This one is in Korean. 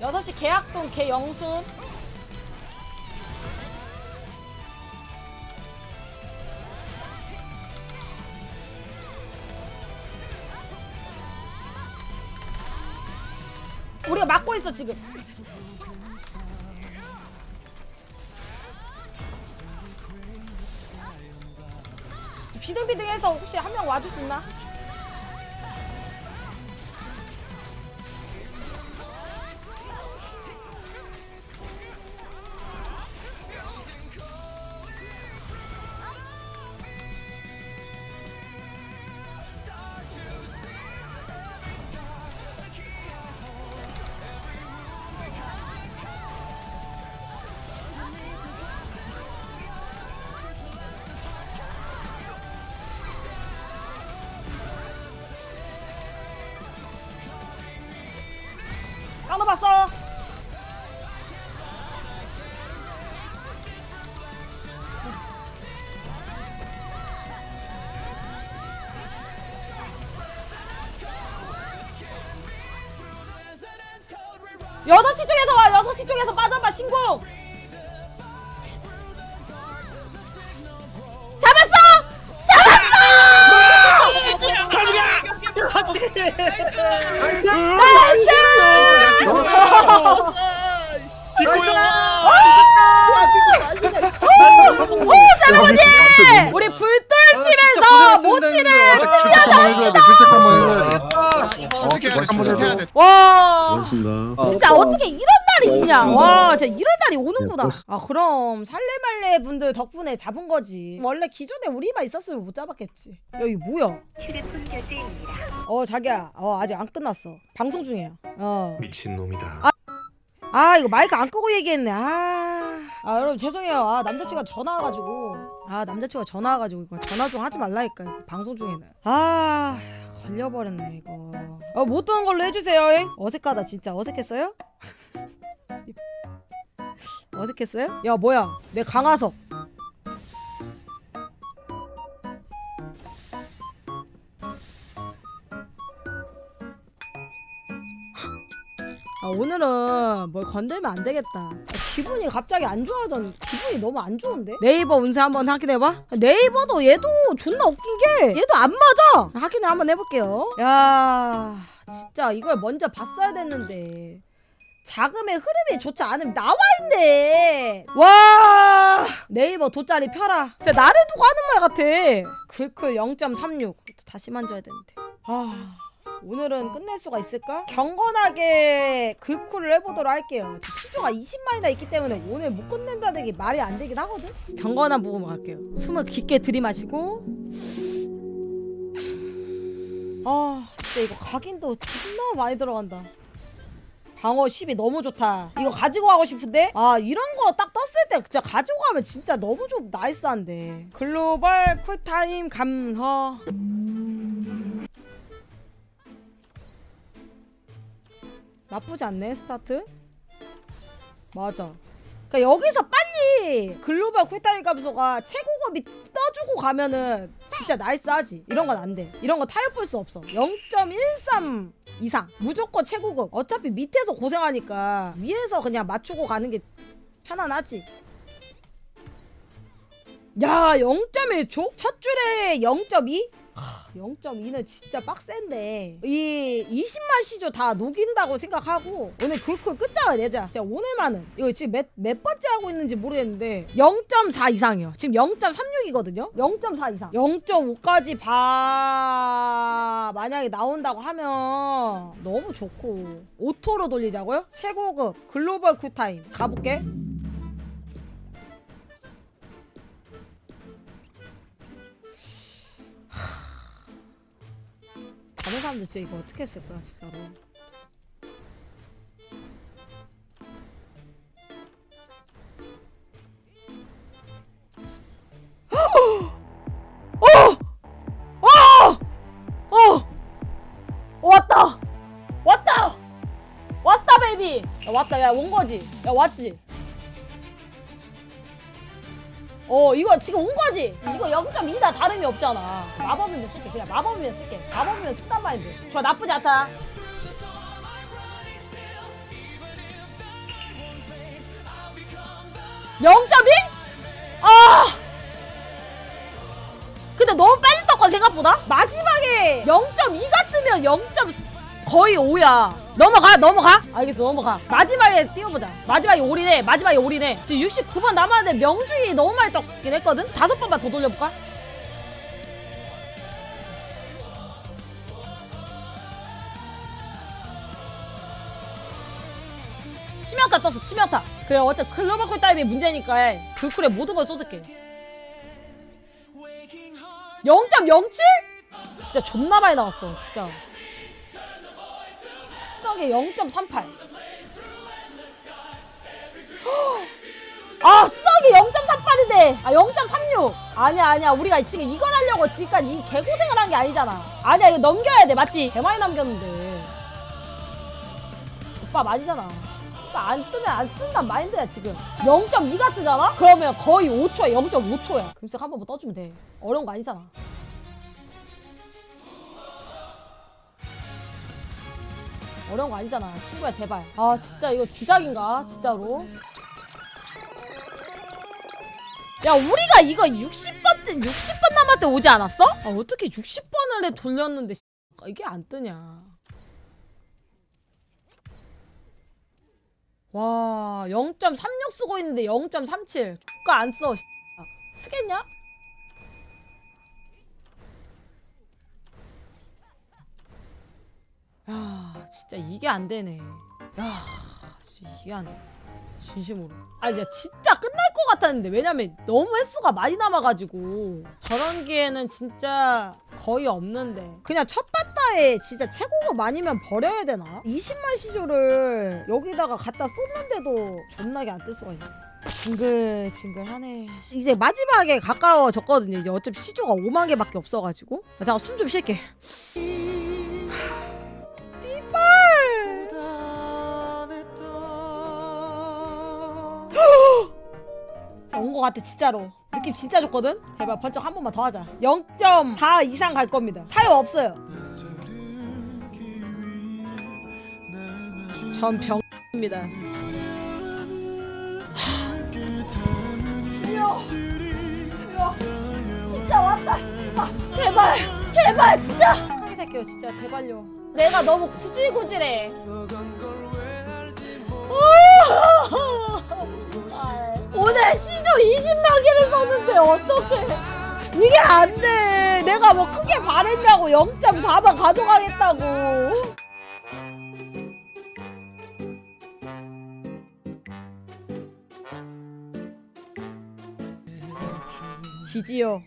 6시 계약동 개영순 우리가 막고 있어 지금 비등비등해서 혹시 한 명 와줄 수 있나? 까놓봤어 여섯 시 쪽에서 와 여섯 시 쪽에서 빠져봐 신공 잡았어 오 사랑하지 우리 불돌팀에서 모티를 실책 한번 해줘야 돼. 실책 한번 해줘야 돼. 어떻게 해야 돼? 어떻게 해야 돼? 와. 고맙습니다. 진짜 어떻게 이런 날이 있냐. 와 진짜 이런 날이 오는구나. 네, 아 그럼 살레말레 분들 덕분에 잡은 거지. 원래 기존에 우리만 있었으면 못 잡았겠지. 여기 뭐야? 휴대폰 결제입니다. 어 자기야. 어 아직 안 끝났어. 방송 중이에요 어아 미친놈이다. 이거 마이크 안 끄고 얘기했네. 아, 아 여러분 죄송해요. 아 남자친구가 전화 와가지고 아 남자친구가 전화 와가지고 이거 전화 좀 하지 말라니까 이거 방송 중에는 아 걸려버렸네 이거 어, 못 듣는 걸로 해주세요 잉? 어색하다 진짜 어색했어요? 어색했어요? 야 뭐야 내 강화석 아, 오늘은 뭘 건들면 안 되겠다. 아, 기분이 갑자기 안 좋아졌. 기분이 너무 안 좋은데? 네이버 운세 한번 확인해봐. 네이버도 얘도 존나 웃긴 게 얘도 안 맞아. 확인을 한번 해볼게요. 야, 진짜 이걸 먼저 봤어야 됐는데. 자금의 흐름이 좋지 않으면 나와 있네. 와 네이버 돗자리 펴라. 진짜 나를 두고 하는 말 같아. 글클 0.36. 다시 만져야 되는데. 아. 오늘은 끝낼 수가 있을까? 경건하게 글쿨을 해보도록 할게요. 시조가 20만이나 있기 때문에 오늘 못 끝낸다는 게 말이 안 되긴 하거든? 경건한 부분 갈게요. 숨을 깊게 들이마시고 아 진짜 이거 각인도 존나 많이 들어간다. 방어 10이 너무 좋다. 이거 가지고 가고 싶은데? 아, 이런 거 딱 떴을 때 진짜 가지고 가면 진짜 너무 좀 나이스한데. 글로벌 쿨타임 감허. 나쁘지 않네 스타트. 맞아. 그러니까 여기서 빨리 글로벌 쿨타임 감소가 최고급이 떠주고 가면은 진짜 나이스하지. 이런 건 안돼. 이런 거 타협 볼수 없어. 0.13 이상. 무조건 최고급. 어차피 밑에서 고생하니까 위에서 그냥 맞추고 가는 게 편안하지. 야 0.1초? 첫 줄에 0.2? 0.2는 진짜 빡센데. 이 20만 시조 다 녹인다고 생각하고. 오늘 글쿨 끝장을 내자. 진짜 오늘만은 이거 지금 몇, 몇 번째 하고 있는지 모르겠는데 0.4 이상이요. 지금 0.36이거든요. 0.4 이상. 0.5까지 봐. 만약에 나온다고 하면 너무 좋고. 오토로 돌리자고요? 최고급 글로벌 쿨타임. 가볼게 다른 사람들 진짜 이거 어떻게 했을 거야 진짜로 어! 어! 어! 왔다! 야 온 거지? 야 왔지? 어 이거 지금 온 거지? 이거 0.2다. 다름이 없잖아. 마법이면 쓸게. 그냥 마법이면 쓸게. 마법이면 쓴단 말이지. 저 나쁘지 않다. 0.1? 아! 근데 너무 빨리 떴거 생각보다? 마지막에 0.2가 뜨면 0.4 거의 5야. 넘어가, 넘어가. 알겠어, 넘어가. 마지막에 띄워보자. 마지막에 올인해, 마지막에 올인해. 지금 69번 남았는데 명중이 너무 많이 떴긴 했거든? 다섯 번만 더 돌려볼까? 치명타 떴어, 치명타. 그래, 어차피 클로버클 타임이 문제니까 불쿨에 모든 걸 쏟을게. 0.07? 진짜 존나 많이 나왔어, 진짜. 수덕에 0.38. 아, 수덕이 0.38인데. 아, 0.36. 아니야, 아니야. 우리가 지금 이걸 하려고 지금까지 이 개고생을 한 게 아니잖아. 아니야, 이거 넘겨야 돼. 맞지? 개 많이 남겼는데. 오빠 많이잖아. 오빠 안 뜨면 안 쓴단 마인드야, 지금. 0.2가 뜨잖아? 그러면 거의 5초야. 0.5초야. 금색 한번뭐 떠주면 돼. 어려운 거 아니잖아. 어려운 거 아니잖아. 친구야 제발. 아 진짜 이거 주작인가? 진짜로? 야 우리가 이거 60번 때 60번 남았을 때 오지 않았어? 아 어떻게 60번을 해 돌렸는데 이게 안 뜨냐? 와 0.36 쓰고 있는데 0.37 X가 안 써 쓰겠냐? 진짜 이게 안 되네. 야 진짜 이게 안 돼. 진심으로. 아 이제 진짜 끝날 것 같았는데 왜냐면 너무 횟수가 많이 남아가지고 저런 기회는 진짜 거의 없는데 그냥 첫 바다에 진짜 최고급 아니면 버려야 되나? 20만 시조를 여기다가 갖다 쏟는데도 존나게 안 뜰 수가 있네. 징글 징글하네. 이제 마지막에 가까워졌거든요. 이제 어차피 시조가 5만 개밖에 없어가지고. 아, 잠깐 숨 좀 쉴게. 온거 같아 진짜로. 느낌 진짜 좋거든? 제발 번쩍 한 번만 더 하자. 0.4 이상 갈 겁니다. 타요 없어요. 전 병입니다. 진짜 왔다 아, 제발 제발 진짜. 하게 살게요 진짜. 제발요. 내가 너무 구질구질해. 오 어떡해. 이게 안 돼. 내가 뭐 크게 바랬냐고 0.4만 가져가겠다고. 지지요